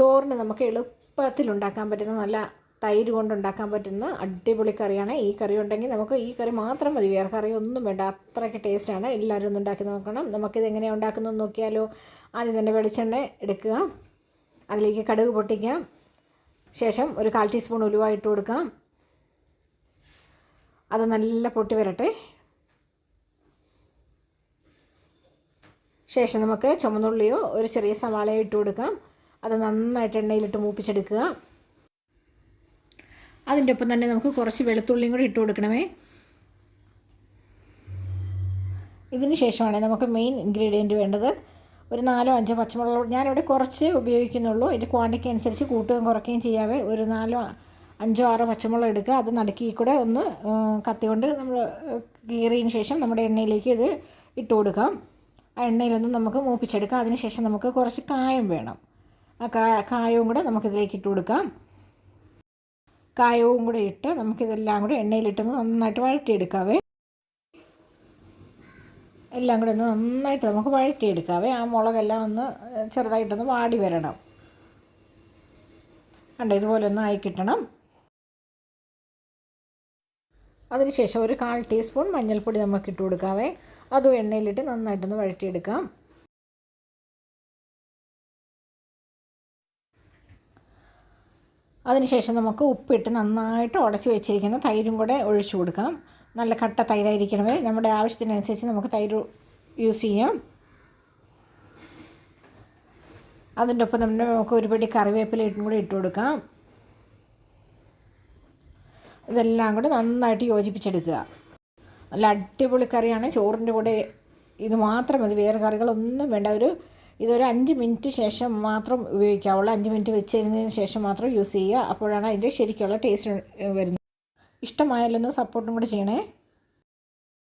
ചോറിന് നമുക്ക് എളുപ്പത്തിൽ ഉണ്ടാക്കാൻ പറ്റുന്ന നല്ല തൈര് കൊണ്ടുണ്ടാക്കാൻ പറ്റുന്ന അടിപൊളി കറിയാണ് ഈ കറി ഉണ്ടെങ്കിൽ നമുക്ക് ഈ കറി മാത്രം മതി. വേറെ കറി ഒന്നും വേണ്ട. അത്രയ്ക്ക് ടേസ്റ്റാണ് എല്ലാവരും ഒന്ന് ഉണ്ടാക്കി നോക്കണം. നമുക്കിത് എങ്ങനെയാണ് ഉണ്ടാക്കുന്നതെന്ന് നോക്കിയാലോ. ആദ്യം തന്നെ വെളിച്ചെണ്ണ എടുക്കുക. അതിലേക്ക് കടുക് പൊട്ടിക്കാം. ശേഷം ഒരു കാൽ ടീസ്പൂൺ ഉലുവ ഇട്ട് കൊടുക്കാം. അത് നല്ല പൊട്ടി വരട്ടെ. ശേഷം നമുക്ക് ചുമന്നുള്ളിയോ ഒരു ചെറിയ സവാളയോ ഇട്ട് കൊടുക്കാം. അത് നന്നായിട്ട് എണ്ണയിലിട്ട് മൂപ്പിച്ചെടുക്കുക. അതിന്റെ ഒപ്പം തന്നെ നമുക്ക് കുറച്ച് വെളുത്തുള്ളിയും കൂടി ഇട്ട് കൊടുക്കണമേ. ഇതിന് ശേഷമാണ് നമുക്ക് മെയിൻ ഇൻഗ്രീഡിയന്റ് വേണ്ടത്. ഒരു നാലോ അഞ്ചോ പച്ചമുളക് ഞാനിവിടെ കുറച്ച് ഉപയോഗിക്കുന്നുള്ളൂ. ഇതിന്റെ ക്വാണ്ടിറ്റി അനുസരിച്ച് കൂട്ടുകയും കുറയ്ക്കുകയും ചെയ്യാവേ. ഒരു നാലോ അഞ്ചോ ആറോ പച്ചമുളക് എടുക്കുക. അത് നടുക്കി കൂടെ ഒന്ന് കത്തിക്കൊണ്ട് നമ്മൾ കീറിയതിന് ശേഷം നമ്മുടെ എണ്ണയിലേക്ക് ഇത് ഇട്ട് കൊടുക്കാം. ആ എണ്ണയിലൊന്ന് നമുക്ക് മൂപ്പിച്ചെടുക്കാം. അതിന് ശേഷം നമുക്ക് കുറച്ച് കായം വേണം. കായവും കൂടെ നമുക്കിതിലേക്ക് ഇട്ട് കൊടുക്കാം. കായവും കൂടെ ഇട്ട് നമുക്കിതെല്ലാം കൂടെ എണ്ണയിലിട്ടൊന്ന് നന്നായിട്ട് വഴറ്റിയെടുക്കാവേ. എല്ലാം കൂടെ ഒന്ന് നന്നായിട്ട് നമുക്ക് വഴറ്റിയെടുക്കാവേ. ആ മുളകെല്ലാം ഒന്ന് ചെറുതായിട്ടൊന്ന് വാടി വരണം. കണ്ട ഇതുപോലെ ഒന്ന് ആയി കിട്ടണം. അതിനുശേഷം ഒരു കാൽ ടീസ്പൂൺ മഞ്ഞൾപ്പൊടി നമുക്ക് ഇട്ട് കൊടുക്കാവേ. അതും എണ്ണയിലിട്ട് നന്നായിട്ടൊന്ന് വഴറ്റിയെടുക്കാം. അതിനുശേഷം നമുക്ക് ഉപ്പിട്ട് നന്നായിട്ട് ഉടച്ച് വെച്ചിരിക്കുന്ന തൈരും കൂടെ ഒഴിച്ചു കൊടുക്കാം നല്ല കട്ട തൈരായിരിക്കണമേ. നമ്മുടെ ആവശ്യത്തിനനുസരിച്ച് നമുക്ക് തൈര് യൂസ് ചെയ്യാം. അതിന്റെ ഒപ്പം നമ്മുടെ നമുക്ക് ഒരു പിടി ഇട്ടും കൂടി ഇട്ട് കൊടുക്കാം. ഇതെല്ലാം കൂടെ നന്നായിട്ട് യോജിപ്പിച്ചെടുക്കുക. നല്ല അടിപൊളി കറിയാണ്. ചോറിന്റെ കൂടെ ഇത് മാത്രം മതി. വേറെ കറികളൊന്നും വേണ്ട. ഒരു ഇതൊരു അഞ്ച് മിനിറ്റ് ശേഷം മാത്രം ഉപയോഗിക്കാവുള്ളൂ. അഞ്ച് മിനിറ്റ് വെച്ചതിന് ശേഷം മാത്രം യൂസ് ചെയ്യുക. അപ്പോഴാണ് അതിന്റെ ശരിക്കുള്ള ടേസ്റ്റ് വരുന്നത്. ഇഷ്ടമായാലൊന്ന് സപ്പോർട്ടും കൂടെ ചെയ്യണേ.